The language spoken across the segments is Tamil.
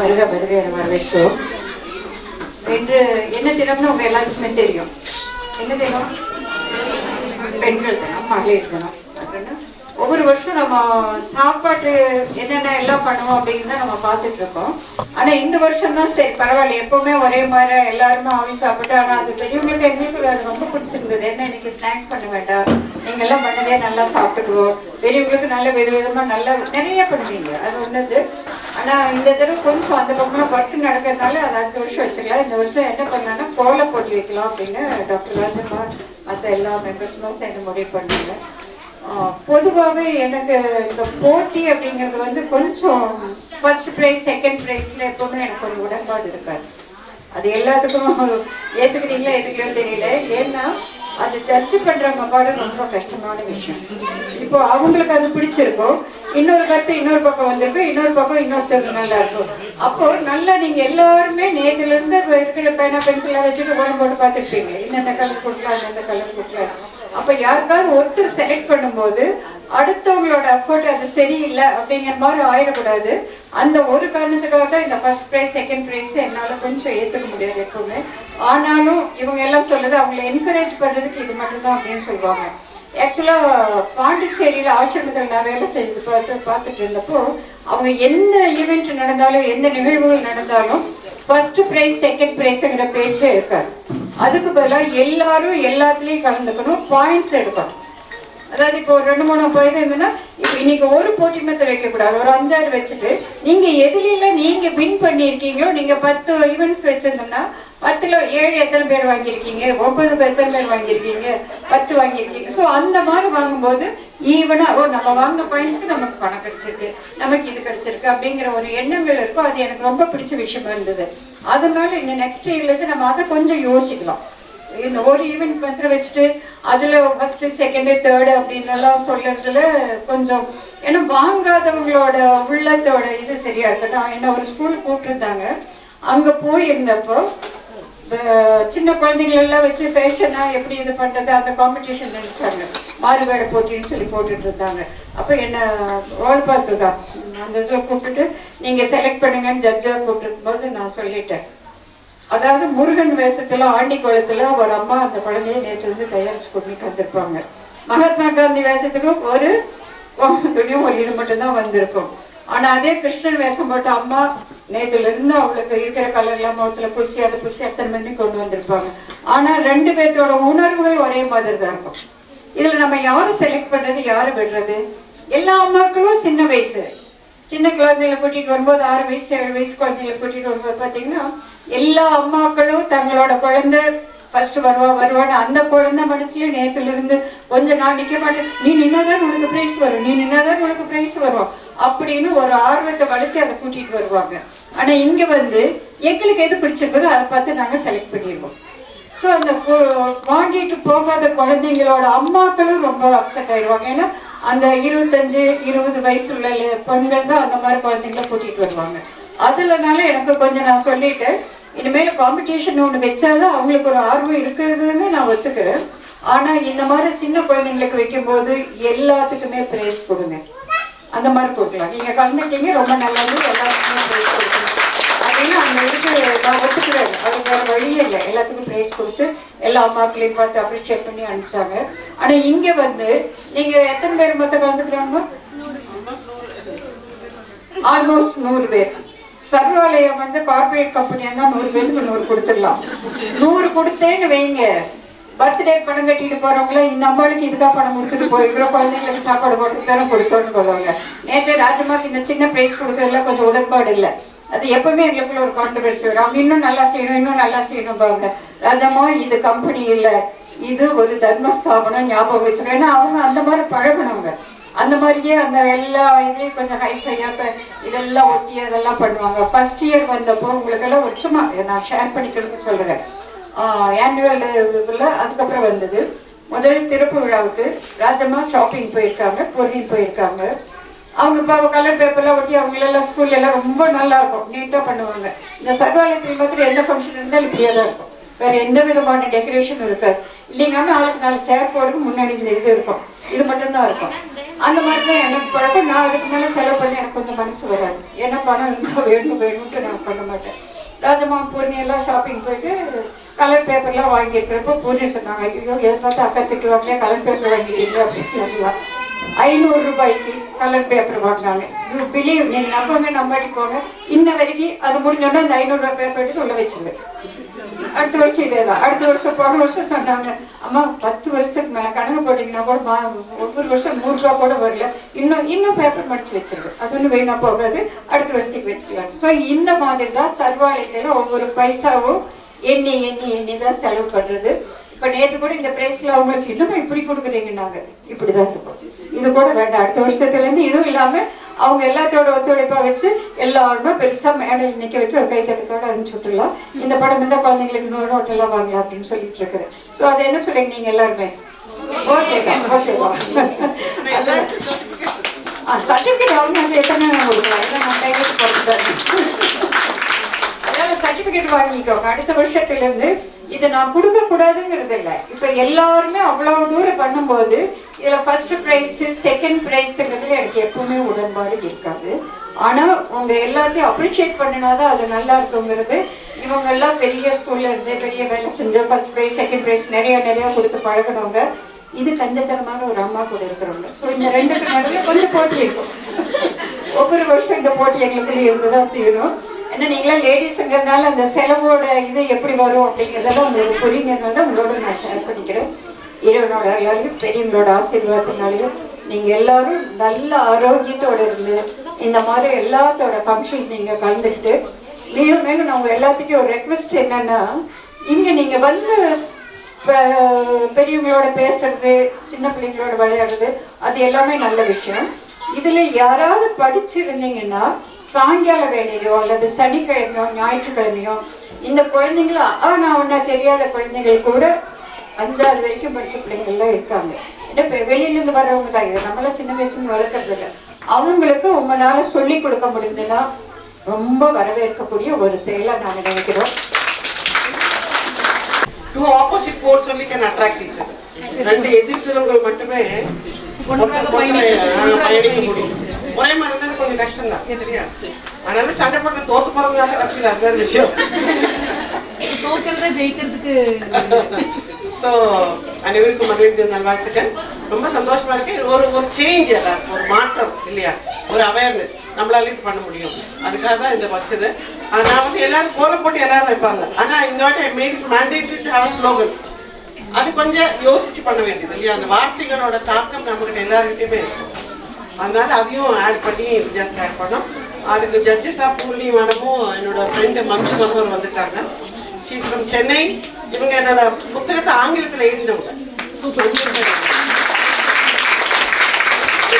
வருக வருக என வரவேற்கிறோம். என்று என்ன தினம்னு உங்க எல்லாருக்குமே தெரியும். என்ன தினம்? பெண்கள் தினம் மகளிர் தினம். ஒவ்வொரு வருஷம் நம்ம சாப்பாட்டு என்னென்ன எல்லாம் பண்ணுவோம் அப்படிங்கிறத நம்ம பார்த்துட்டு இருக்கோம். ஆனா இந்த வருஷம் தான் சரி பரவாயில்ல. எப்பவுமே ஒரே மாதிரி எல்லாருமே ஆவில் சாப்பிட்டு ஆனா அது பெரியவங்களுக்கு எங்களுக்கு அது ரொம்ப பிடிச்சிருந்தது. என்ன இன்னைக்கு ஸ்நாக்ஸ் பண்ண வேண்டாம். நீங்க எல்லாம் பண்ணவே நல்லா சாப்பிட்டுக்குவோம். பெரியவங்களுக்கு நல்ல வித விதமா நல்லா நிறைய பண்ணுவீங்க. அது ஒண்ணுது ஆனா இந்த தடவை கொஞ்சம் அந்த பக்கம் பட்டு நடக்கிறதுனால அது அடுத்த வருஷம் வச்சுக்கலாம். இந்த வருஷம் என்ன பண்ணலாம்னா கோல போட்டி வைக்கலாம் அப்படின்னு டாக்டர் ராஜம்மா மற்ற எல்லா மெம்பர்ஸுமா சேர்ந்து முடிவு பண்ணாங்க பொதுவாகவே எனக்கு இந்த போட்டி அப்படிங்கிறது வந்து கொஞ்சம் ஃபர்ஸ்ட் ப்ரைஸ் செகண்ட் ப்ரைஸில் எப்பவுமே எனக்கு கொஞ்சம் உடன்பாடு இருக்காது. அது எல்லாத்துக்கும் ஏற்றுக்கிறீங்களா ஏற்றுக்கலையோ தெரியல. ஏன்னா அது ஜட்ஜ் பண்ணுறவங்க பாடு ரொம்ப கஷ்டமான விஷயம். இப்போ அவங்களுக்கு அது பிடிச்சிருக்கும். இன்னொரு கருத்து இன்னொரு பக்கம் வந்திருக்கும். இன்னொரு பக்கம் இன்னொருத்தருக்கு நல்லா இருக்கும். அப்போ நல்லா நீங்க எல்லாருமே நேத்துல இருந்து இருக்கிற பேனா பென்சிலா வச்சுட்டு ஓரம் போட்டு பார்த்துருப்பீங்க. இந்தந்த கலர் கொடுக்கலாம் இந்தந்த கலர் கொடுக்கலாம். அப்ப யாருக்காவது ஒருத்தர் செலக்ட் பண்ணும்போது அடுத்தவங்களோட எஃபர்ட் அது சரியில்லை அப்படிங்கிற மாதிரி ஆயிடக்கூடாது. அந்த ஒரு காரணத்துக்காக தான் இந்த ஃபர்ஸ்ட் ப்ரைஸ் செகண்ட் ப்ரைஸ் என்னால் கொஞ்சம் ஏற்றுக்க முடியாது எப்பவுமே. ஆனாலும் இவங்க எல்லாம் சொல்லுது அவங்களை என்கரேஜ் பண்ணுறதுக்கு இது மட்டும்தான் அப்படின்னு சொல்லுவாங்க. ஆக்சுவலாக பாண்டிச்சேரியில் ஆசிரமத்தில் நான் வேலை செஞ்சு பார்த்து பார்த்துட்டு இருந்தப்போ அவங்க எந்த ஈவெண்ட் நடந்தாலும் எந்த நிகழ்வுகள் நடந்தாலும் ஃபர்ஸ்ட் ப்ரைஸ் செகண்ட் ப்ரைஸுங்கிற பேச்சே இருக்காது. அதுக்கு பதிலாக எல்லாரும் எல்லாத்துலேயும் கலந்துக்கணும் பாயிண்ட்ஸ் எடுக்கணும். அதாவது இப்போ ஒரு ரெண்டு மூணு போயிட்டு இருந்ததுன்னா இப்போ இன்னைக்கு ஒரு போட்டி மட்டும் வைக்கக்கூடாது. ஒரு அஞ்சாறு வச்சுட்டு நீங்க எதுலாம் நீங்க வின் பண்ணியிருக்கீங்களோ நீங்க பத்து ஈவெண்ட்ஸ் வச்சிருந்தோம்னா பத்துல ஏழு எத்தனை பேர் வாங்கியிருக்கீங்க ஒன்பதுக்கு எத்தனை பேர் வாங்கியிருக்கீங்க பத்து வாங்கியிருக்கீங்க. ஸோ அந்த மாதிரி வாங்கும்போது ஈவனா ஓ நம்ம வாங்கின பாயிண்ட்ஸ்க்கு நமக்கு பணம் கிடைச்சிருக்கு நமக்கு இது கிடைச்சிருக்கு அப்படிங்கிற ஒரு எண்ணங்கள் இருக்கும் அது எனக்கு ரொம்ப பிடிச்ச விஷயமா இருந்தது. அதனால இன்னும் நெக்ஸ்ட் இயர்லேருந்து நம்ம அதை கொஞ்சம் யோசிக்கலாம். இந்த ஒரு ஈவெண்ட் மாத்திரம் வச்சுட்டு அதில் ஃபஸ்ட்டு செகண்டு தேர்டு அப்படின்னு எல்லாம் கொஞ்சம் ஏன்னா வாங்காதவங்களோட உள்ளத்தோட இது சரியாக இருக்கட்டும். என்ன ஒரு ஸ்கூல் கூப்பிட்டுருந்தாங்க அங்கே போயிருந்தப்போ சின்ன குழந்தைங்களெல்லாம் எல்லாம் வச்சு ஃபேஷனாக எப்படி இது பண்ணுறது அந்த காம்படிஷன் நினச்சாங்க மாறுவேட போட்டின்னு சொல்லி போட்டுட்டு இருந்தாங்க அப்போ என்ன ரோல் பார்த்து தான். அந்த இதில் கூப்பிட்டுட்டு நீங்கள் செலக்ட் பண்ணுங்கன்னு ஜட்ஜாக கூப்பிட்டுருக்கும் போது நான் சொல்லிட்டேன். அதாவது முருகன் வேஷத்துல ஆண்டி குளத்துல ஒரு அம்மா அந்த குழந்தைய நேற்று வந்து தயாரிச்சு கொண்டுட்டு வந்திருப்பாங்க. மகாத்மா காந்தி வேஷத்துக்கு ஒரு துணியும் ஒரு இது மட்டும்தான் வந்திருக்கும். ஆனா அதே கிருஷ்ணன் வேஷம் போட்ட அம்மா நேத்துல இருந்து அவளுக்கு இருக்கிற கலர்ல முகத்துல பூசி அதை பூசி அத்தனை மணி கொண்டு வந்திருப்பாங்க. ஆனா ரெண்டு பேர்த்தோட உணர்வுகள் ஒரே மாதிரி தான் இருக்கும். இதுல நம்ம யாரும் செலக்ட் பண்றது யாரு விடுறது? எல்லா அம்மாக்களும் சின்ன வயசு. சின்ன குழந்தைகளை கூட்டிட்டு வரும்போது ஆறு வயசு ஏழு வயசு குழந்தைங்களை கூட்டிட்டு வரும்போது பார்த்தீங்கன்னா எல்லா அம்மாக்களும் தங்களோட குழந்தை ஃபர்ஸ்ட் வருவா வருவான்னு அந்த குழந்தை மனசுலயும் நேத்துல இருந்து கொஞ்சம் நான் நிக்க மாட்டேன். நீ நின்னாதான் உனக்கு பிரைஸ் வரும். நீ நின்னாதான் உனக்கு பிரைஸ் வரும். அப்படின்னு ஒரு ஆர்வத்தை வளர்த்து அதை கூட்டிட்டு வருவாங்க. ஆனா இங்க வந்து எங்களுக்கு எது பிடிச்சிருக்குதோ அதை பார்த்து நாங்க செலக்ட் பண்ணிடுவோம். ஸோ அந்த வாங்கிட்டு போகாத குழந்தைங்களோட அம்மாக்களும் ரொம்ப அப்செட் ஆயிடுவாங்க ஏன்னா அந்த இருபத்தஞ்சு இருபது வயசுள்ள பெண்கள் தான் அந்த மாதிரி குழந்தைங்கள கூட்டிகிட்டு வருவாங்க. அதுலனால எனக்கு கொஞ்சம் நான் சொல்லிட்டு இனிமேல் காம்படிஷன் ஒன்று வச்சாதான் அவங்களுக்கு ஒரு ஆர்வம் இருக்குதுன்னு நான் ஒத்துக்கிறேன். ஆனால் இந்த மாதிரி சின்ன குழந்தைங்களுக்கு வைக்கும்போது எல்லாத்துக்குமே ப்ரைஸ் கொடுங்க. அந்த மாதிரி கொடுக்கலாம். நீங்கள் கலந்துட்டீங்க ரொம்ப நல்லது. எல்லாத்துக்குமே பிரைஸ் கொடுக்கணும். அப்படின்னு அந்த இதுக்கு நான் ஒத்துக்கிறேன். அது வழியே இல்லை. எல்லாத்துக்கும் ப்ரைஸ் கொடுத்து எல்லா அம்மாக்களையும் பார்த்து அப்ரிஷியேட் பண்ணி அனுப்பிச்சாங்க. ஆனா இங்க வந்து நீங்கள் எத்தனை பேர் மொத்தம் கலந்துக்கிறாங்க ஆல்மோஸ்ட் நூறு பேர். சர்வாலயம் வந்து கார்ப்பரேட் கம்பெனியா இருந்தால் நூறு பேருக்கு நூறு கொடுத்துடலாம். நூறு கொடுத்தேன்னு வைங்க. பர்த்டே பணம் கட்டிட்டு போறவங்கள இந்த அம்மாளுக்கு இதுக்காக பணம் கொடுத்துட்டு போயிருக்கிறோம் குழந்தைங்களுக்கு சாப்பாடு போட்டு தானே கொடுத்தோன்னு சொல்லுவாங்க. நேற்று ராஜமாக்கு இந்த சின்ன பிரைஸ் கொடுக்கறதுல கொஞ்சம் உடன்பாடு இல்லை. அது எப்பவுமே எவ்வளோ ஒரு கான்ட்ரவர்சி வரும். அவங்க இன்னும் நல்லா செய்யணும் இன்னும் நல்லா செய்யணும் பாருங்க. ராஜம்மா இது கம்பெனி இல்லை. இது ஒரு தர்மஸ்தாபனம் ஞாபகம் வச்சுக்கோ ஏன்னா அவங்க அந்த மாதிரி பழகுனவங்க. அந்த மாதிரியே அந்த எல்லா இதையும் கொஞ்சம் ஹைஃபையாக இதெல்லாம் ஒட்டி அதெல்லாம் பண்ணுவாங்க. ஃபர்ஸ்ட் இயர் வந்தப்போ உங்களுக்கெல்லாம் உச்சமா நான் ஷேர் பண்ணிக்கிறதுக்கு சொல்கிறேன் ஆனுவல் இதில் அதுக்கப்புறம் வந்தது. முதல் திறப்பு விழாவுக்கு ராஜம்மா ஷாப்பிங் போயிருக்காங்க பொருள் போயிருக்காங்க. அவங்க இப்போ அவங்க கலர் பேப்பர்லாம் ஒட்டி அவங்களெல்லாம் ஸ்கூல்ல எல்லாம் ரொம்ப நல்லா இருக்கும். நீட்டாக பண்ணுவாங்க. இந்த சர்வாலயத்தில் மாத்திரம் எந்த ஃபங்க்ஷன் இருந்தாலும் இப்படியே தான் இருக்கும். வேற எந்த விதமான டெக்கரேஷன் இருக்காது. இல்லைங்கன்னா ஆளுக்கு நாலு சேர் போடுறதுக்கு முன்னாடி இந்த இது இருக்கும். இது மட்டும்தான் இருக்கும். அந்த மாதிரி தான் எனக்கு பழக்கம் நான் அதுக்கு மேலே செலவு பண்ணி எனக்கு கொஞ்சம் மனசு வராது. ஏன்னா பணம் இருந்தால் வேணும் வேணும்ட்டு நான் பண்ண மாட்டேன். ராஜமா பூர்ணியெல்லாம் ஷாப்பிங் போயிட்டு கலர் பேப்பர்லாம் வாங்கியிருக்கிறப்போ பூர்ணி சொன்னாங்க ஐயோ எதை பார்த்து அக்கா திட்டுவாங்களே கலர் பேப்பர் வாங்கிட்டீங்க அப்படின்னு ஐநூறு ரூபாய்க்கு கலர் பேப்பர் வாங்கினாங்க யூ பிலீவ் நீங்கள் நம்பங்க நம்பாடி போங்க இன்ன வரைக்கும் அது முடிஞ்சோடனே அந்த ஐநூறுரூவா பேப்பர் எடுத்து உள்ள வச்சிருவேன் அடுத்த வருஷம் இதே தான். அடுத்த வருஷம் போன வருஷம் சொன்னாங்க அம்மா பத்து வருஷத்துக்கு மேலே கணக்கு போட்டிங்கன்னா கூட மா ஒவ்வொரு வருஷம் நூறுரூவா கூட வரல. இன்னும் இன்னும் பேப்பர் மடிச்சு வச்சிருக்கு அது ஒன்றும் வீணா போகாது. அடுத்த வருஷத்துக்கு வச்சுக்கலாம் ஸோ இந்த மாதிரி தான் சர்வாலயத்தில் ஒவ்வொரு பைசாவும் எண்ணி எண்ணி எண்ணி தான் செலவு பண்ணுறது இப்போ நேற்று கூட இந்த பிரைஸில் அவங்களுக்கு இன்னும் இப்படி கொடுக்குறீங்கன்னாங்க. இப்படி தான் இருக்கும். இது கூட வேண்டாம். அடுத்த வருஷத்துலேருந்து இதுவும் இல்லாமல் அவங்க எல்லாத்தோட ஒத்துழைப்பா வச்சு எல்லாருமே பெருசா மேடையில் நிக்க வச்சு ஒரு கைத்தட்டத்தோட அனுப்பிச்சு விட்டுலாம் இந்த படம் இந்த குழந்தைங்களுக்கு நூறு ஹோட்டல்லாம் வாங்கலாம் அப்படின்னு சொல்லிட்டு இருக்கிறேன் ஸோ அது என்ன சொல்றீங்க நீங்க எல்லாருமே? ஓகேக்கா ஓகேவா சர்டிஃபிகேட் அவங்க வந்து எத்தனை கொடுக்கலாம். இல்லை நான் கையெழுத்து அதனால சர்டிபிகேட் வாங்கிக்கோங்க. அடுத்த வருஷத்துல இருந்து இதை நான் கொடுக்க கூடாதுங்கிறது இல்லை இப்போ எல்லாருமே அவ்வளவு தூரம் பண்ணும்போது இதில் ஃபர்ஸ்ட் ப்ரைஸு செகண்ட் ப்ரைஸுங்கிறது எனக்கு எப்பவுமே உடன்பாடு இருக்காது. ஆனால் உங்கள் எல்லாத்தையும் அப்ரிஷியேட் பண்ணினாதான் அது நல்லா இருக்குங்கிறது. இவங்கெல்லாம் பெரிய ஸ்கூல்ல இருந்து பெரிய வேலை செஞ்சு ஃபர்ஸ்ட் ப்ரைஸ் செகண்ட் ப்ரைஸ் நிறைய நிறைய கொடுத்து பழகினவங்க இது கஞ்சத்தனமான ஒரு அம்மா கூட இருக்கிறவங்க. ஸோ இந்த ரெண்டுக்கு நடுவில் கொஞ்சம் போட்டி இருக்கும். ஒவ்வொரு வருஷம் இந்த போட்டி எங்களுக்குள்ள இருந்துதான் தீரும். ஏன்னா நீங்களாம் லேடிஸுங்கிறதுனால அந்த செலவோட இது எப்படி வரும் அப்படிங்கிறதெல்லாம் உங்களுக்கு புரியுங்கிறதுனால உங்களோட நான் ஷேர் பண்ணிக்கிறேன். இறைவனோடையும் பெரியவங்களோட ஆசீர்வாதத்தினாலையும் நீங்கள் எல்லாரும் நல்ல ஆரோக்கியத்தோடு இருந்து இந்த மாதிரி எல்லாத்தோட ஃபங்க்ஷன் நீங்கள் கலந்துக்கிட்டு மேலும் மேலும் நான் உங்கள் எல்லாத்துக்கும் ஒரு ரெக்வெஸ்ட் என்னென்னா இங்கே நீங்கள் வந்து பெரியவங்களோட பேசுறது சின்ன பிள்ளைங்களோட விளையாடுறது அது எல்லாமே நல்ல விஷயம். இதில் யாராவது படிச்சிருந்தீங்கன்னா சாயங்கால வேலையிலோ அல்லது சனிக்கிழமையோ ஞாயிற்றுக்கிழமையோ இந்த குழந்தைங்கள நான் ஒன்றா தெரியாத குழந்தைகள் கூட அஞ்சாவது வரைக்கும் படிச்ச பிள்ளைங்கள்லாம் இருக்காங்க. ஏன்னா இப்போ வெளியிலேருந்து வர்றவங்க தான் இது. நம்மளாம் சின்ன வயசுல வளர்க்கறது இல்லை. அவங்களுக்கு உங்களால சொல்லி கொடுக்க முடிஞ்சதுன்னா ரொம்ப வரவேற்கக்கூடிய ஒரு செயலா நாங்க நினைக்கிறோம் two opposite only can attract each other ரெண்டு எதிர்த்துறவங்கள் மட்டுமே பயணிக்க முடியும். ஒரே மாதிரி இருந்தா கொஞ்சம் கஷ்டம் தான் சரியா? அதனால சண்டை போட்டு தோத்து போறதுனால கடைசியில் அது வேற விஷயம். தோக்கிறத ஜெயிக்கிறதுக்கு ஸோ அனைவருக்கும் மகிழ்ச்சி நல்வாழ்த்துக்கள். ரொம்ப சந்தோஷமா இருக்கு. ஒரு ஒரு சேஞ்ச் எல்லாருக்கும் ஒரு மாற்றம் இல்லையா? ஒரு அவேர்னஸ் நம்மளால இது பண்ண முடியும். அதுக்காக தான் இந்த வச்சது. நான் வந்து எல்லாரும் கோலம் போட்டு எல்லாரும் வைப்பாங்க. ஆனா இந்த வாட்டி made it mandatory to have slogan அது கொஞ்சம் யோசிச்சு பண்ண வேண்டியது இல்லையா? அந்த வார்த்தைகளோட தாக்கம் நம்மகிட்ட எல்லாருக்கிட்டையுமே இருக்கும் அதனால அதையும் ஆட் பண்ணி வித்தியாசம் ஆட் பண்ணோம். அதுக்கு ஜட்ஜஸாக பூர்ணி மேடமும் என்னோட ஃப்ரெண்டு மஞ்சு மனோர் வந்திருக்காங்க. ஷீஸ் ஃப்ரம் சென்னை இவங்க என்னோட புத்தகத்தை ஆங்கிலத்தில் எழுதினவங்க.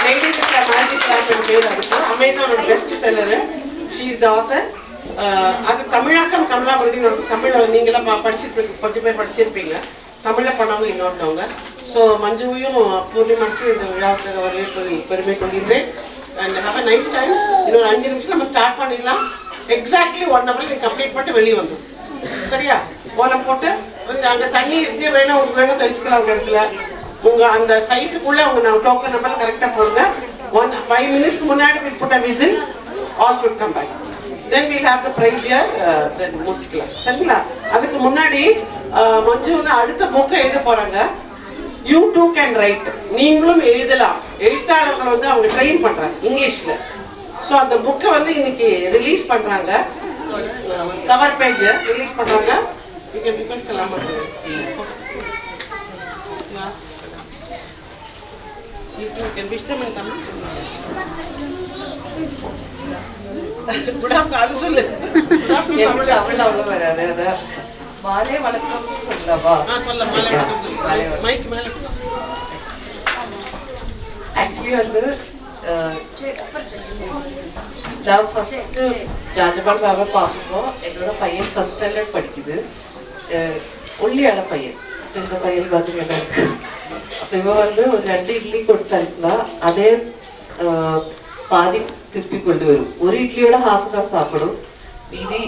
மேஜிக் கிளாப் பேர் அதுக்கு. அமேசானோட best seller she's the author அது தமிழாக்கம் கமலாபதி தமிழில் நீங்களாம் படிச்சிருப்பீங்க கொஞ்சம் பேர் படிச்சிருப்பீங்க. தமிழில் பண்ணவங்க இன்னொருத்தவங்க. ஸோ மஞ்சுவையும் பூர்ணிமாவுக்கு இந்த விழாவுக்கு வரவேற்பது பெருமை கொண்டிருந்தேன் and have a nice time இன்னொரு அஞ்சு நிமிஷம் நம்ம ஸ்டார்ட் பண்ணிடலாம். எக்ஸாக்ட்லி ஒன் ஹவரில் கம்ப்ளீட் பண்ணிட்டு வெளியே வந்தோம் சரியா? கோலம் போட்டு கொஞ்சம் அங்கே தண்ணி இருக்கு. வேணா உங்களுக்கு வேணா தெளிச்சுக்கலாம் உங்க இடத்துல. உங்க அந்த சைஸுக்குள்ள அவங்க நம்ம டோக்கன் நம்பர் கரெக்டாக போடுங்க. ஒன் ஃபைவ் மினிட்ஸ்க்கு முன்னாடி போட்ட whistle all should come back then we'll have the prize here then முடிச்சுக்கலாம். சரிங்களா? அதுக்கு முன்னாடி uh, மஞ்சு வந்து அடுத்த புக்கை எழுத போகிறாங்க யூ டூ கேன் ரைட் நீங்களும் எழுதலாம். எழுத்தாளர்கள் வந்து அவங்க ட்ரெயின் பண்ணுறாங்க இங்கிலீஷில். ஸோ அந்த புக்கை வந்து இன்னைக்கு ரிலீஸ் பண்ணுறாங்க கவர் பேஜ் ரிலீஸ் பண்ணுறாங்க you can request கலாமா If you can wish them in Tamil. அது சொல்லு. தமிழ். தமிழ் அவ்வளவு வராது. மாலை வணக்கம் சொல்லவா? ஆக்சுவலி வந்து நான் ஃபர்ஸ்ட் ராஜபால் மேம பார்க்குறோம் என்னோட பையன் ஃபர்ஸ்ட் ஸ்டாண்டர்ட் படிக்குது. ஒல்லியான பையன். இப்ப இந்த பையன் பார்த்தீங்கன்னா இருக்கு. அப்போ இவன் வந்து ஒரு ரெண்டு இட்லி கொடுத்தாருக்குனா அதே பாதி திருப்பி கொண்டு வரும் ஒரு இட்லியோட ஹாஃப் தான் சாப்பிடும். மீதி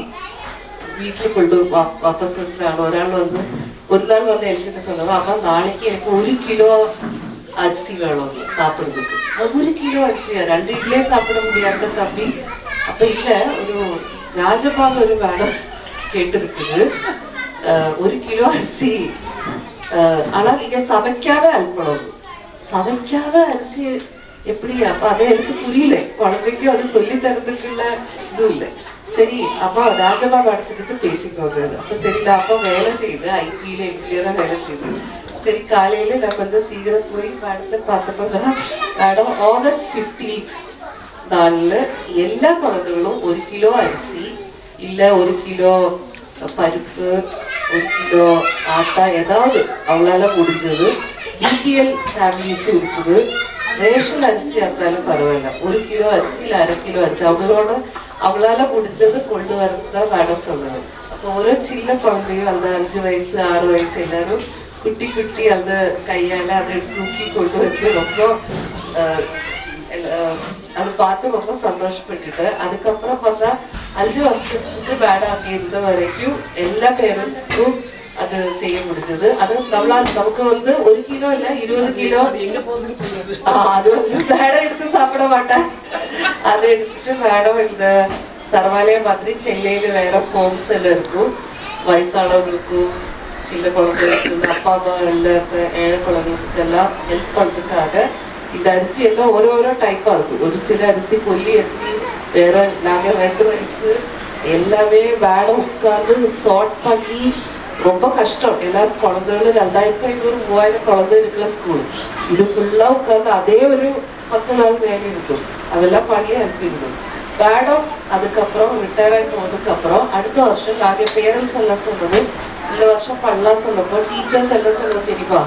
வீட்டில் கொண்டு வா வாபஸ் வந்துட்டாங்க ஒரு ஆள் வந்து ஒரு நாள் வந்து என்கிட்ட சொன்னது அம்மா நாளைக்கு எனக்கு ஒரு கிலோ அரிசி வேணும் சாப்பிட்றதுக்கு. ஒரு கிலோ அரிசியா ரெண்டு இட்லியே சாப்பிட முடியாத தம்பி? அப்ப இல்ல ஒரு ராஜபால் ஒரு மேடம் கேட்டிருக்குது. ஒரு கிலோ அரிசி. அஹ், ஆனா நீங்க சமைக்காத அனுப்பணும் சமைக்காத அரிசி எப்படி? அப்ப அதை எனக்கு புரியல. குழந்தைக்கும் அது சொல்லி தரதுக்குள்ள இதுவும் இல்லை. சரி அப்பா ராஜபா எடுத்துக்கிட்டு பேசிக்கோங்க. அப்ப சரி நான் அப்பா வேலை செய்யுது ஐடியில இன்ஜினியரா வேலை செய்யுது சரி காலையில நான் கொஞ்சம் சீக்கிரம் போய் மேடத்தை பார்த்தப்போ மேடம் ஆகஸ்ட் பிப்டீன்த் நாளில் எல்லா குழந்தைகளும் ஒரு கிலோ அரிசி இல்லை ஒரு கிலோ பருப்பு ஒரு கிலோ ஆட்டா ஏதாவது அவங்களால முடிஞ்சது. பிபிஎல் ஃபேமிலிஸும் இருக்குது. ரேஷன் அரிசியாக இருந்தாலும் பரவாயில்ல ஒரு கிலோ அரிசி இல்லை அரை கிலோ அரிசி அவங்களோட அவங்களால முடிஞ்சது கொண்டு வரது தான் வேணும் சொல்லணும் அப்போ ஒரு சின்ன குழந்தையும் அந்த அஞ்சு வயசு ஆறு வயசு எல்லாரும் குட்டி குட்டி அந்த கையால அதை தூக்கி கொண்டு வந்து ரொம்ப அஹ், எல்லா- அது பார்த்து ரொம்ப சந்தோஷப்பட்டுட்டேன் அதுக்கப்புறம் பார்த்தா அஞ்சு வருஷத்துக்கு பேட் ஆகி இருந்த வரைக்கும் எல்லா பேரண்ட்ஸ்க்கும் அது செய்ய முடிஞ்சது. அது நம்மளால நமக்கு வந்து ஒரு கிலோ இல்ல இருபது கிலோ. எங்க போகுதுன்னு அது வந்து மேடம் எடுத்து சாப்பிட மாட்டேன். அதை எடுத்துட்டு மேடம் இந்த சரவாலய மாதிரி சென்னையில வேற ஹோம்ஸ் எல்லாம் இருக்கும். வயசானவங்களுக்கும் சின்ன குழந்தைகளுக்கு அப்பா அம்மா எல்லா ஏழை குழந்தைகளுக்கு எல்லாம் ஹெல்ப் பண்றதுக்காக இந்த அரிசி எல்லாம் ஒரு ஒரு டைப்பா இருக்கும். ஒரு சில அரிசி பொல்லி அரிசி வேற நாங்க ரெண்டு வயசு எல்லாமே மேடம் உட்கார்ந்து சார்ட் பண்ணி ரொம்ப கஷ்டம். எல்லாரும் குழந்தைகள் ரெண்டாயிரத்தி ஐநூறு மூவாயிரம் குழந்தை இருக்கிற ஸ்கூல் இது ஃபுல்லா உட்காந்து அதே ஒரு பத்து நாள் வேலை இருக்கும். அதெல்லாம் பண்ணி அனுப்பியிருந்தோம் மேடம் அதுக்கப்புறம் ரிட்டையர் ஆகி போனதுக்கு அப்புறம் அடுத்த வருஷம் நாங்க பேரண்ட்ஸ் எல்லாம் சொன்னது இந்த வருஷம் பண்ணலாம் சொன்னப்போ டீச்சர்ஸ் எல்லாம் சொல்ல தெரியுமா?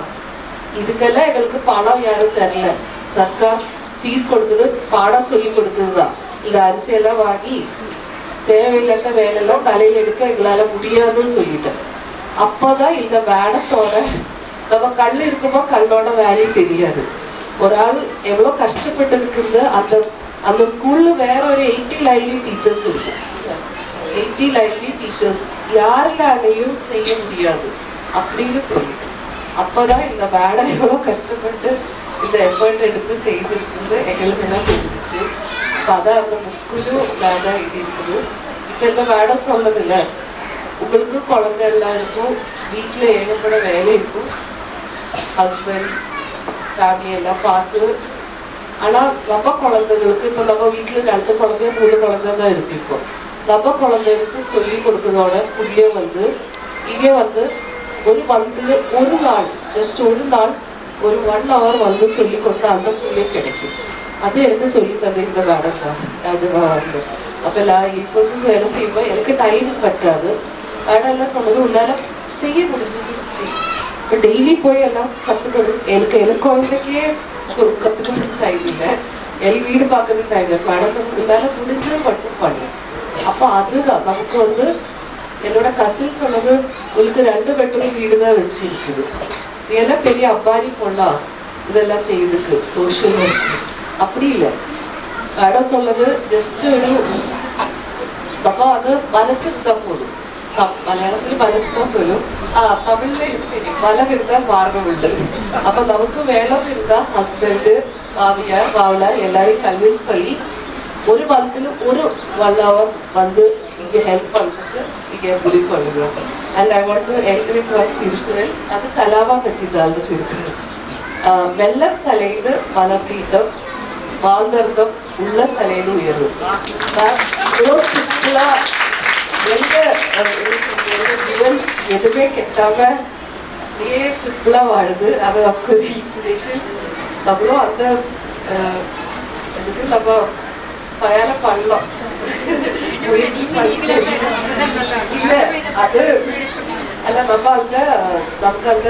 இதுக்கெல்லாம் எங்களுக்கு பணம் யாரும் தரல. சர்க்கார் ஃபீஸ் கொடுக்குது பாடம் சொல்லி கொடுக்குறது தான் இந்த அரிசியெல்லாம் வாங்கி தேவையில்லாத வேலையெல்லாம் தலையில் எடுக்க எங்களால முடியாதுன்னு சொல்லிட்டேன். அப்போதான் இந்த வேடத்தோட நம்ம கல் இருக்குமோ கல்லோட வேலையை தெரியாது. ஒரு ஆள் எவ்வளோ கஷ்டப்பட்டு இருக்குது அந்த அந்த ஸ்கூலில் வேற ஒரு எயிட்டி லைன்லி டீச்சர்ஸ் இருக்கு. எயிட்டி லைன்லி டீச்சர்ஸ் யாருனாலையும் செய்ய முடியாது. அப்படின்னு சொல்லிட்டு அப்போதான் இந்த மேடம் எவ்வளோ கஷ்டப்பட்டு இந்த எஃபர்ட் எடுத்து செய்திருக்குது எங்களுக்கு எல்லாம் தெரிஞ்சிச்சு. அப்போ அதான் அந்த புக்கிலும் மேடம் இது இருக்குது இப்போ இந்த மேடம் சொன்னதில்லை. உங்களுக்கு குழந்தை எல்லாம் இருக்கும். வீட்டில் ஏகப்பட வேலை இருக்கும். ஹஸ்பண்ட் ஃபேமிலி எல்லாம் பார்த்து. ஆனால் நம்ம குழந்தைங்களுக்கு இப்போ நம்ம வீட்டில் ரெண்டு குழந்தைய மூணு குழந்தை தான் இருக்கு இப்போ. நம்ம குழந்தைகளுக்கு சொல்லி கொடுக்கறதோட புதிய வந்து இங்கே வந்து ஒரு மந்தில் ஒரு நாள் ஜஸ்ட் ஒரு நாள் ஒரு ஒன் ஹவர் வந்து சொல்லி கொடுத்தா அந்த புரிய கிடைக்கும். அது எனக்கு சொல்லி தந்து இந்த மேடம் தான் ராஜமா வந்து அப்போ நான் இன்ஃபோசிஸ் வேலை செய்யும்போது எனக்கு டைம் பற்றாது அதெல்லாம் சொன்னது உன்னால செய்ய முடிஞ்சது செய் இப்போ டெய்லி போய் எல்லாம் கற்றுக்கணும் எனக்கு எனக்கு குழந்தைக்கே கற்றுக்கணும் டைம் இல்லை. எல் வீடு பார்க்கறது டைம் இல்லை. மனசு உன்னால முடிஞ்சது மட்டும் பண்ணு. அப்போ அதுதான். நமக்கு வந்து என்னோட கசின் சொன்னது உங்களுக்கு ரெண்டு பெட்ரூம் வீடு தான் வச்சிருக்குது நீ எல்லாம் பெரிய அப்பாரி போடலாம் இதெல்லாம் செய்யுதுக்கு சோஷியல் ஒர்க் அப்படி இல்லை. கடை சொன்னது ஜஸ்ட் ஒரு நம்ம அது மனசுக்கு தான் போடும் മലയാളത്തിൽ മനസ്സിലാ സ്വയം ആ തമിഴിലെ എനിക്ക് പല വിരുദ്ധ മാർഗമുണ്ട് അപ്പൊ നമുക്ക് വേണമെന്നിരുന്ന ഹസ്ബൻഡ് മാവിയാർ മാവലാർ എല്ലാരെയും കൺവിൻസ് பண்ணி ஒரு மந்த்ல ஒரு ஒன் ஹவர் வந்து இங்க ஹெல்ப் பண்றதுக்கு இங்க முடிவு பண்ணுங்க அண்ட் ஐ வாண்ட் டு எங்களுக்கு வந்து திருக்குறள் அது கலாவா பற்றிதான் அந்த திருக்குறள் ஆஹ் வெள்ளம் தலைந்து மலப்பீட்டம் வாழ்ந்தர்த்தம் உள்ள தலையில் உயர்வு நான் இவ்வளோ சிம்பிளா எந்த ஈவெண்ட்ஸ் எதுவுமே கெட்டாம அப்படியே சிம்பிளாக வாழுது. அது அப்போ இன்ஸ்பிரேஷன் நம்மளும் அந்த இதுக்கு நம்ம பயால பண்ணலாம். இல்லை அது நம்ம அந்த நமக்கு அந்த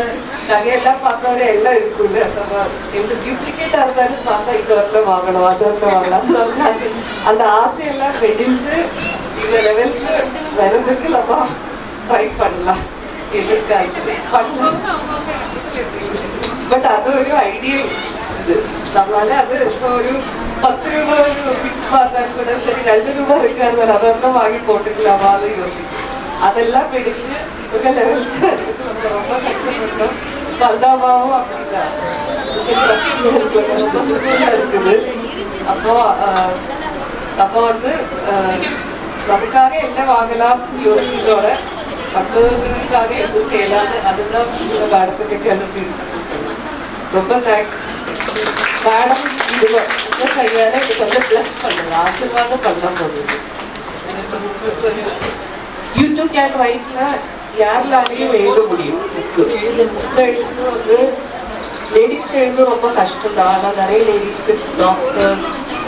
நகையெல்லாம் பார்த்தவரே எல்லாம் இருக்குல்ல நம்ம எந்த டியூப்ளிகேட்டாக இருந்தாலும் பார்த்தா இது வரல வாங்கணும் அது வாங்கலாம் அந்த ஆசை. அந்த ஆசையெல்லாம் வெடிஞ்சு இந்த லெவல் வரதுக்கு நம்ம ட்ரை பண்ணலாம் எதிர்காலத்தில் பண்ணலாம் ബട്ട് അതൊരു ഐഡിയൽ ഇത് നമ്മളെ അത് ഇപ്പോൾ ഒരു പത്ത് രൂപ ഒരു പറഞ്ഞാൽ കൂടെ ശരി രണ്ട് രൂപ വെക്കാറുണ്ട് അതെല്ലാം വാങ്ങി പോട്ടിട്ടില്ലാമോ അത് യോസിക്കും. അതെല്ലാം പിടിച്ച് ഇവക ലെവലിൽ ரொம்ப കഷ്ടപ്പെട്ടു பல்தாபாவும் அப்படிதான் ரொம்ப சுகமாக இருக்குது அப்போ அப்போ வந்து நமக்காக எல்லாம் வாங்கலாம் யோசிக்கிறதோட மற்றவர்களுக்காக எது செய்யலாம்னு அதுதான் இந்த மேடத்துக்கு கிளம்பி ரொம்ப தேங்க்ஸ் மேடம் இது வ- இந்த இது கொஞ்சம் பிளஸ் பண்ணுங்க. ஆசீர்வாதம் பண்ண போகுது யூடியூப் கேன் ரைட்ல யாருலாலையும் எழுத முடியும். புக்கு. இந்த புக்கை எடுத்து வந்து லேடிஸ்க்கு எழுத ரொம்ப கஷ்டம் தான் ஆனால் நிறைய லேடிஸ்க்கு டாக்டர்ஸ்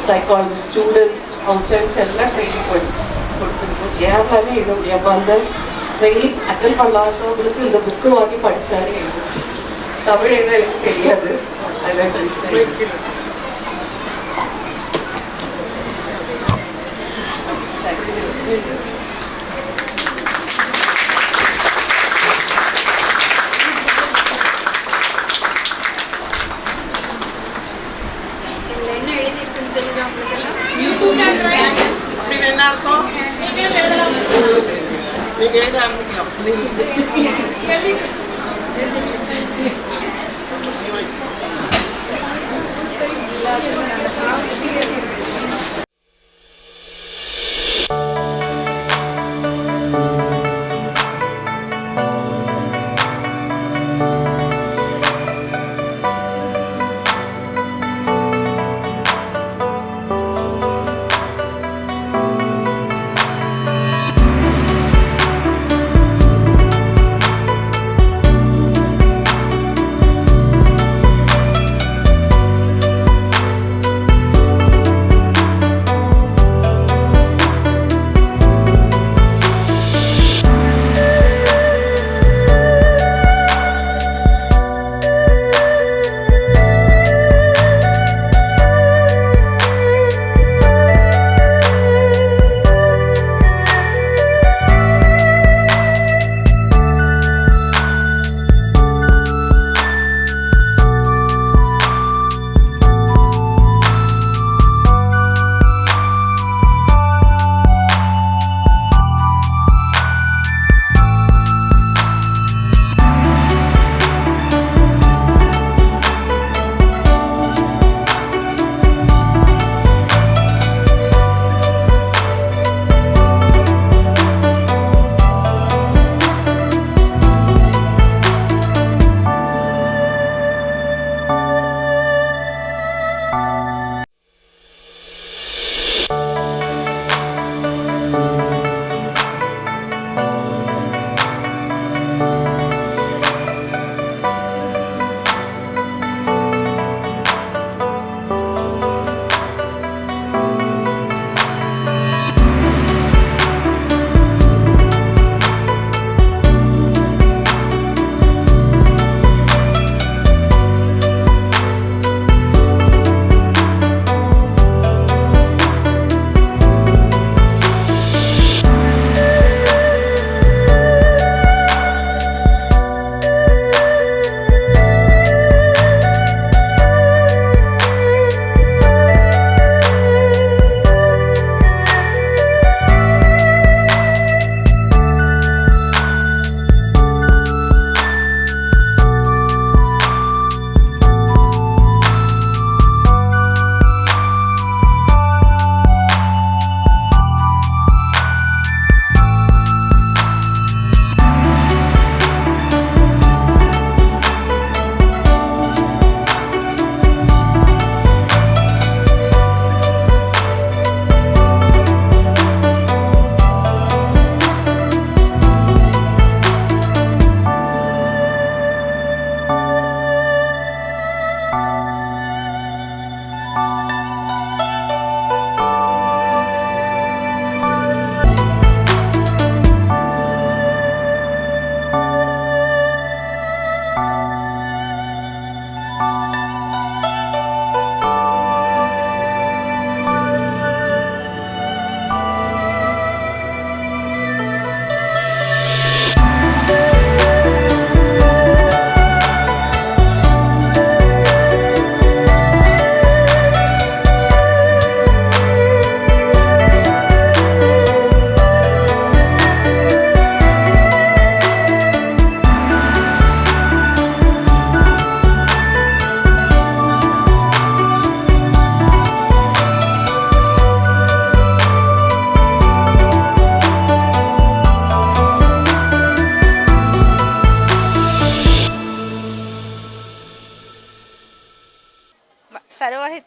சைக்காலஜி ஸ்டூடெண்ட்ஸ் ஹவுஸ் ஒய்ஃப்ஸ்க்கு எல்லாம் ட்ரைனிங் பண்ணி கொடுத்துருக்கோம். யாருலாலையும் எழுத முடியும் ட்ரெயினிங் அட்டன் பண்ணாதவங்களுக்கு இந்த புக்கு வாங்கி படித்தாலே எழுதும் தமிழ் எழுத எனக்கு தெரியாது. அதான் சொல்லிட்டேன்.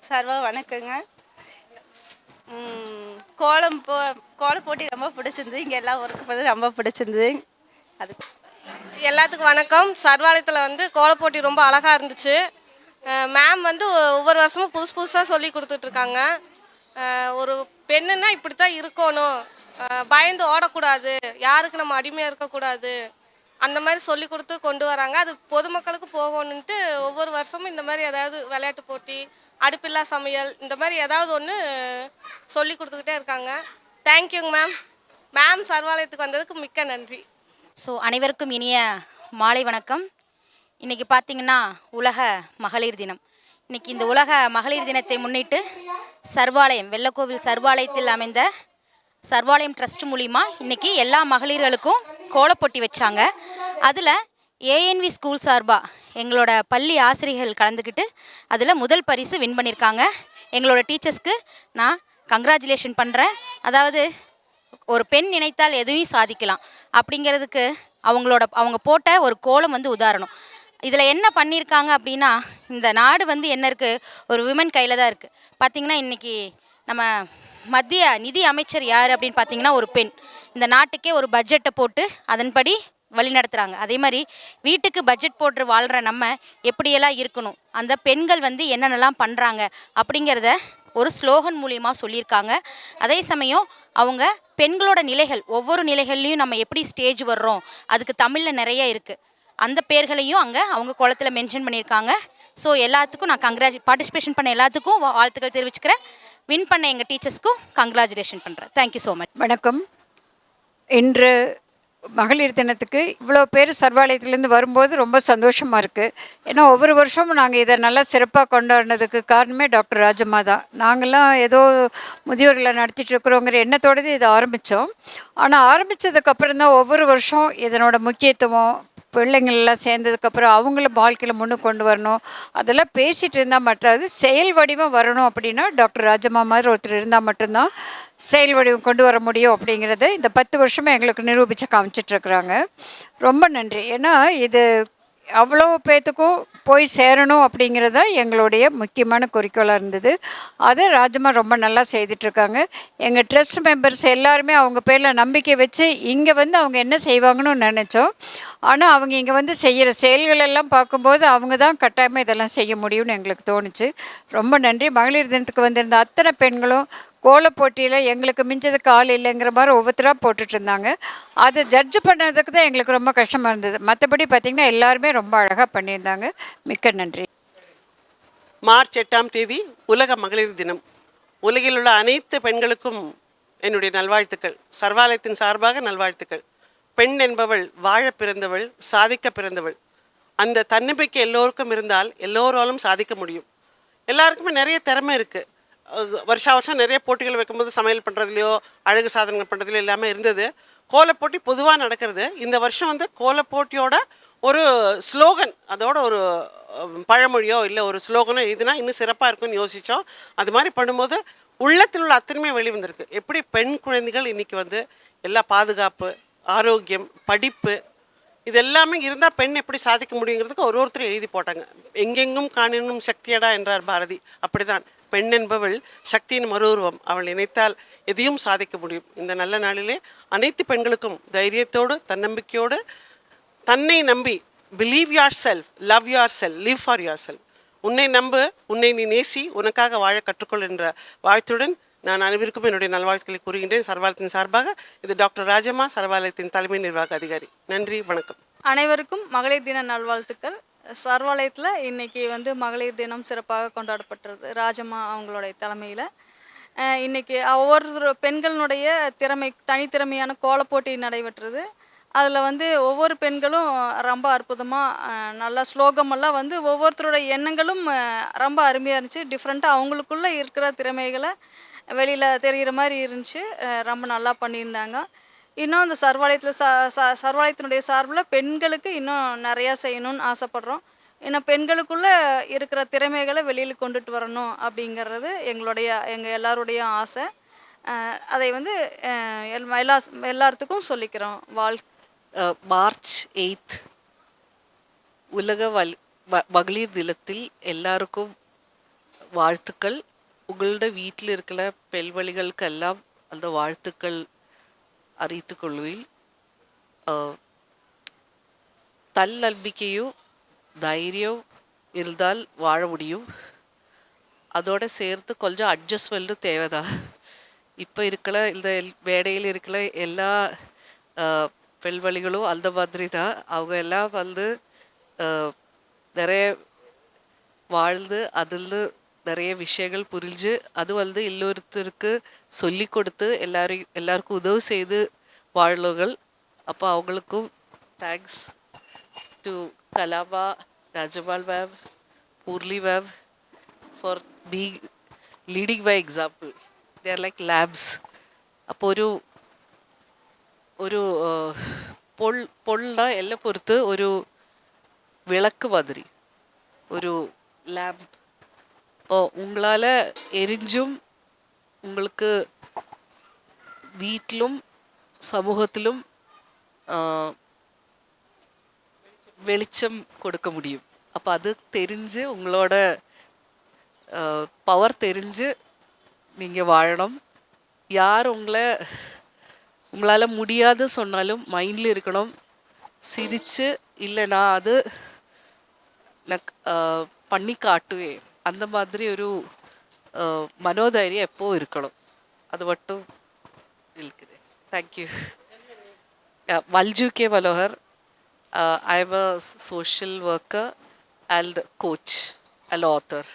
இருக்குங்க வணக்கங்க. கோலம் போ கோலம் போட்டி ரொம்ப பிடிச்சிருந்தது. இங்கே எல்லாம் ஒர்க் பண்ணது ரொம்ப பிடிச்சிருந்தது. அது எல்லாத்துக்கும் வணக்கம். சர்வாலயத்தில் வந்து கோலப்போட்டி ரொம்ப அழகாக இருந்துச்சு. மேம் வந்து ஒவ்வொரு வருஷமும் புதுசு புதுசாக சொல்லி கொடுத்துட்ருக்காங்க ஒரு பெண்ணுன்னா இப்படி தான் இருக்கணும் பயந்து ஓடக்கூடாது. யாருக்கு நம்ம அடிமையாக இருக்கக்கூடாது. அந்த மாதிரி சொல்லி கொடுத்து கொண்டு வராங்க. அது பொதுமக்களுக்கு போகணுன்ட்டு ஒவ்வொரு வருஷமும் இந்த மாதிரி ஏதாவது விளையாட்டு போட்டி அடுப்பில்லா சமையல் இந்த மாதிரி ஏதாவது ஒன்று சொல்லி கொடுத்துக்கிட்டே இருக்காங்க. தேங்க்யூங்க மேம் மேம் சர்வாலயத்துக்கு வந்ததுக்கு மிக்க நன்றி. ஸோ அனைவருக்கும் இனிய மாலை வணக்கம். இன்றைக்கி பார்த்தீங்கன்னா உலக மகளிர் தினம். இன்னைக்கு இந்த உலக மகளிர் தினத்தை முன்னிட்டு சர்வாலயம் வெள்ளக்கோவில் சர்வாலயத்தில் அமைந்த சர்வாலயம் ட்ரஸ்ட் மூலிமா இன்றைக்கி எல்லா மகளிர்களுக்கும் கோலப்பொட்டி வச்சாங்க. அதில் ஏஎன்வி ஸ்கூல் சார்பாக எங்களோட பள்ளி ஆசிரியர்கள் கலந்துக்கிட்டு அதில் முதல் பரிசு வின் பண்ணியிருக்காங்க எங்களோட டீச்சர்ஸ்க்கு நான் கங்க்ராச்சுலேஷன் பண்ணுறேன் அதாவது ஒரு பெண் நினைத்தால் எதையும் சாதிக்கலாம். அப்படிங்கிறதுக்கு அவங்களோட அவங்க போட்ட ஒரு கோலம் வந்து உதாரணம். இதில் என்ன பண்ணியிருக்காங்க அப்படின்னா இந்த நாடு வந்து என்ன இருக்குது ஒரு விமன் கையில் தான் இருக்குது பார்த்திங்கன்னா இன்றைக்கி நம்ம மத்திய நிதி அமைச்சர் யார் அப்படின்னு பார்த்தீங்கன்னா ஒரு பெண். இந்த நாட்டுக்கே ஒரு பட்ஜெட்டை போட்டு அதன்படி வழி நடத்துகிறாங்க அதே மாதிரி வீட்டுக்கு பட்ஜெட் போட்டு வாழ்கிற நம்ம எப்படியெல்லாம் இருக்கணும்? அந்த பெண்கள் வந்து என்னென்னலாம் பண்ணுறாங்க அப்படிங்கிறத ஒரு ஸ்லோகன் மூலியமாக சொல்லியிருக்காங்க. அதே சமயம் அவங்க பெண்களோட நிலைகள் ஒவ்வொரு நிலைகள்லையும் நம்ம எப்படி ஸ்டேஜ் வர்றோம்? அதுக்கு தமிழில் நிறைய இருக்குது அந்த பேர்களையும் அங்கே அவங்க குளத்தில் மென்ஷன் பண்ணியிருக்காங்க. ஸோ எல்லாத்துக்கும் நான் கங்க்ராஜ் பார்ட்டிசிபேஷன் பண்ண எல்லாத்துக்கும் வா- வாழ்த்துக்கள் தெரிவிச்சுக்கிறேன். வின் பண்ண எங்கள் டீச்சர்ஸ்க்கும் கங்க்ராச்சுலேஷன் பண்ணுறேன் தேங்க்யூ ஸோ மச் வணக்கம். இன்று மகளிர் தினத்துக்கு இவ்வளோ பேர் சர்வாலயத்துலேருந்து வரும்போது ரொம்ப சந்தோஷமாக இருக்குது ஏன்னா ஒவ்வொரு வருஷமும் நாங்கள் இதை நல்லா சிறப்பாக கொண்டாடினதுக்கு காரணமே டாக்டர் ராஜம்மா தான். நாங்கள்லாம் ஏதோ முதியோர்களை நடத்திட்டுருக்குறோங்கிற எண்ணத்தோடது இதை ஆரம்பித்தோம் ஆனால் ஆரம்பித்ததுக்கப்புறம் தான் ஒவ்வொரு வருஷம் இதனோட முக்கியத்துவம் பிள்ளைங்கள் எல்லாம் சேர்ந்ததுக்கப்புறம் அவங்கள வாழ்க்கையில் முன்னு கொண்டு வரணும். அதெல்லாம் பேசிகிட்டு இருந்தால் மற்றது செயல் வடிவம் வரணும் அப்படின்னா டாக்டர் ராஜம்மா மாதிரி ஒருத்தர் இருந்தால் மட்டும்தான் செயல் வடிவம் கொண்டு வர முடியும் அப்படிங்கிறத இந்த பத்து வருஷமாக எங்களுக்கு நிரூபித்து காமிச்சிட்ருக்குறாங்க ரொம்ப நன்றி. ஏன்னா இது அவ்வளோ பேத்துக்கும் போய் சேரணும் அப்படிங்கிறது தான் எங்களுடைய முக்கியமான குறிக்கோளாக இருந்தது. அதை ராஜம்மா ரொம்ப நல்லா செய்துட்ருக்காங்க எங்கள் ட்ரஸ்ட் மெம்பர்ஸ் எல்லாருமே அவங்க பேரில் நம்பிக்கை வச்சு இங்கே வந்து அவங்க என்ன செய்வாங்கன்னு நினச்சோம். ஆனால் அவங்க இங்கே வந்து செய்கிற செயல்கள் எல்லாம் பார்க்கும்போது அவங்க தான் கட்டாயமாக இதெல்லாம் செய்ய முடியும்னு எங்களுக்கு தோணுச்சு. ரொம்ப நன்றி. மகளிர் தினத்துக்கு வந்திருந்த அத்தனை பெண்களும் கோலப் போட்டியில் எங்களுக்கு மிஞ்சதுக்கு ஆள் இல்லைங்கிற மாதிரி ஒவ்வொருத்தராக போட்டுட்டு இருந்தாங்க. அதை ஜட்ஜ் பண்ணதுக்கு தான் எங்களுக்கு ரொம்ப கஷ்டமாக இருந்தது. மற்றபடி பார்த்திங்கன்னா எல்லாருமே ரொம்ப அழகாக பண்ணியிருந்தாங்க. மிக்க நன்றி. மார்ச் எட்டாம் தேதி உலக மகளிர் தினம். உலகில் உள்ள அனைத்து பெண்களுக்கும் என்னுடைய நல்வாழ்த்துக்கள். சர்வாலயத்தின் சார்பாக நல்வாழ்த்துக்கள். பெண் என்பவள் வாழ பிறந்தவள் சாதிக்க பிறந்தவள். அந்த தன்னம்பிக்கை எல்லோருக்கும் இருந்தால் எல்லோராலும் சாதிக்க முடியும். எல்லாருக்குமே நிறைய திறமை இருக்குது வருஷா வருஷம் நிறைய போட்டிகள் வைக்கும்போது சமையல் பண்ணுறதுலையோ அழகு சாதனங்கள் பண்ணுறதுலையோ எல்லாமே இருந்தது. கோலப்போட்டி பொதுவாக நடக்கிறது. இந்த வருஷம் வந்து கோலப்போட்டியோட ஒரு ஸ்லோகன் அதோட ஒரு பழமொழியோ இல்லை ஒரு ஸ்லோகனோ இதுனா இன்னும் சிறப்பாக இருக்கும்னு யோசித்தோம் அது மாதிரி பண்ணும்போது உள்ளத்தில் உள்ள அத்தனையுமே வெளிவந்திருக்கு. எப்படி பெண் குழந்தைகள் இன்னைக்கு வந்து எல்லா பாதுகாப்பு ஆரோக்கியம் படிப்பு இது எல்லாமே இருந்தால் பெண் எப்படி சாதிக்க முடியுங்கிறதுக்கு ஒரு ஒருத்தர் எழுதி போட்டாங்க. எங்கெங்கும் காணினும் சக்தியடா என்றார் பாரதி. அப்படிதான் பெண் என்பவள் சக்தியின் மறுவுருவம் அவள் நினைத்தால் எதையும் சாதிக்க முடியும். இந்த நல்ல நாளிலே அனைத்து பெண்களுக்கும் தைரியத்தோடு தன்னம்பிக்கையோடு தன்னை நம்பி believe yourself love yourself live for yourself உன்னை நம்பு உன்னை நீ நேசி உனக்காக வாழ கற்றுக்கொள் என்ற வாழ்த்துடன் நான் அனைவருக்கும் என்னுடைய நல்வாழ்த்துக்களை கூறுகின்றேன். சர்வாலயத்தின் சார்பாக இது டாக்டர் ராஜம்மா சர்வாலயத்தின் தலைமை நிர்வாக அதிகாரி. நன்றி வணக்கம். அனைவருக்கும் மகளிர் தின நல்வாழ்த்துக்கள். சர்வாலயத்தில் இன்னைக்கு வந்து மகளிர் தினம் சிறப்பாக கொண்டாடப்பட்டது ராஜம்மா அவங்களுடைய தலைமையில். இன்னைக்கு ஒவ்வொரு பெண்களுடைய திறமை தனித்திறமையான கோலப்போட்டி நடைபெற்றது. அதில் வந்து ஒவ்வொரு பெண்களும் ரொம்ப அற்புதமாக நல்லா ஸ்லோகமெல்லாம் வந்து ஒவ்வொருத்தரோட எண்ணங்களும் ரொம்ப அருமையாக இருந்துச்சு. டிஃப்ரெண்ட்டாக அவங்களுக்குள்ளே இருக்கிற திறமைகளை வெளியில் தெரிகிற மாதிரி இருந்துச்சு. ரொம்ப நல்லா பண்ணியிருந்தாங்க. இன்னும் அந்த சர்வாலயத்தில் ச ச சர்வாலயத்தினுடைய சார்பில் பெண்களுக்கு இன்னும் நிறையா செய்யணும்னு ஆசைப்படுறோம். ஏன்னா பெண்களுக்குள்ளே இருக்கிற திறமைகளை வெளியில் கொண்டுட்டு வரணும் அப்படிங்கிறது எங்களுடைய எங்கள் எல்லாருடைய ஆசை. அதை வந்து எல்- எல்லா எல்லாத்துக்கும் சொல்லிக்கிறோம். வாழ் மார்ச் எயித் உலக வல் மகளிர் தினத்தில் எல்லாருக்கும் வாழ்த்துக்கள். உங்களோட வீட்டில் இருக்கிற பெல்வழிகளுக்கெல்லாம் அந்த வாழ்த்துக்கள் அறிவித்துக் கொள்வேன். அஹ், தன்னம்பிக்கையும் தைரியம் இருந்தால் வாழ முடியும். அதோட சேர்த்து கொஞ்சம் அட்ஜஸ்ட்மெண்ட்டும் தேவைதான். இப்போ இருக்கிற இந்த வேடையில் மேடையில் இருக்கிற எல்லா பெண்வழிகளும் பெல்வழிகளும் அந்த மாதிரி தான் அவங்க எல்லாம் வந்து நிறைய வாழ்ந்து அதில் நிறைய விஷயங்கள் புரிஞ்சு அது வந்து இன்னொருத்தருக்கு சொல்லி கொடுத்து எல்லாரையும் எல்லாருக்கும் உதவி செய்து வாழ்ந்தவர்கள் அப்போ அவங்களுக்கும் thanks to Kalama Rajapal ma'am பூர்லி ma'am for be leading by example there like labs അപ്പോൾ ഒരു ഒരു ആ, പൊൾ പൊള്ള എല്ലാം പൊറുത്ത് ഒരു വിളക്ക് മാതിരി ഒരു ലാമ്പ് ஓ உங்களால் எரிஞ்சும் உங்களுக்கு வீட்டிலும் சமூகத்திலும் வெளிச்சம் கொடுக்க முடியும். அப்போ அது தெரிஞ்சு உங்களோட பவர் தெரிஞ்சு நீங்கள் வாழணும். யார் உங்களை உங்களால் முடியாது சொன்னாலும் மைண்டில் இருக்கணும். சிரித்து இல்லை நான் அது நான் பண்ணி காட்டுவேன். அந்த மாதிரி ஒரு ஆஹ், மனோதைரியம் எப்போ இருக்கணும் அது மட்டும் இருக்குது thank you Valju K Manohar I am a social worker and coach and author